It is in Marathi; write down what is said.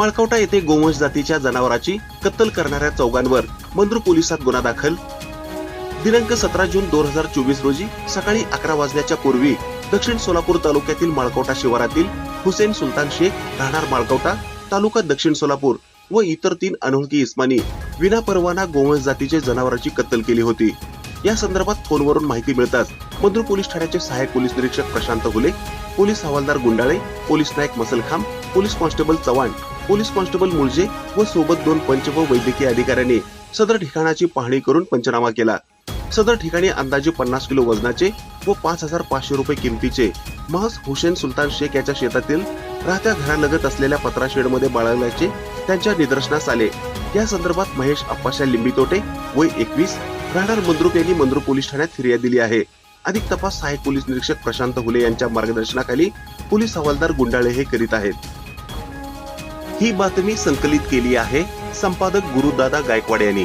माळकवटा येथे गोवंश जातीच्या जनावराची कत्तल करणाऱ्या चौघांवर मंद्रू पोलिसात गुन्हा दाखल. दिनांक सतरा जून दोन हजार चोवीस रोजी सकाळी अकरा वाजण्याच्या पूर्वी दक्षिण सोलापूर तालुक्यातील माळकवटा शिवारातील हुसेन सुलतान शेख राहणार माळकवटा तालुका दक्षिण सोलापूर व इतर तीन अनोळखी इस्मानी विनापरवाना गोवंश जातीचे जनावरांची कत्तल केली होती. या संदर्भात फोनवरून माहिती मिळताच मधुर पोलीस ठाण्याचे सहाय्यक पोलीस निरीक्षक प्रशांत हुले पोलीस हवालदार गुंडाळे पोलीस नायक Masalkhamb police constable Chavan police constable Mulje व सोबत दोन पंच व वैद्यकीय अधिकाऱ्यांनी सदर ठिकाणाची पाहणी करून पंचनामा केला. सदर ठिकाणी अंदाजे पन्नास किलो वजनाचे व पाच हजार पाचशे रुपये किमतीचे महस हुसेन सुलतान शेख याच्या शेतातील राहत्या घरालगत असलेल्या पत्रा शेडमध्ये बाळगल्याचे त्यांच्या निदर्शनास आले. या संदर्भात महेश अप्पाशा लिंबितोटे वय एकवीस राहणार मंद्रुप यांनी मंद्रुप पोलीस ठाण्यात फिर्याद दिली आहे. अधिक तपास सहाय्यक पोलीस निरीक्षक प्रशांत हुले यांच्या मार्गदर्शनाखाली पोलीस हवालदार गुंडाळे हे करीत आहेत. ही बातमी संकलित केली आहे संपादक गुरुदादा गायकवाड यांनी.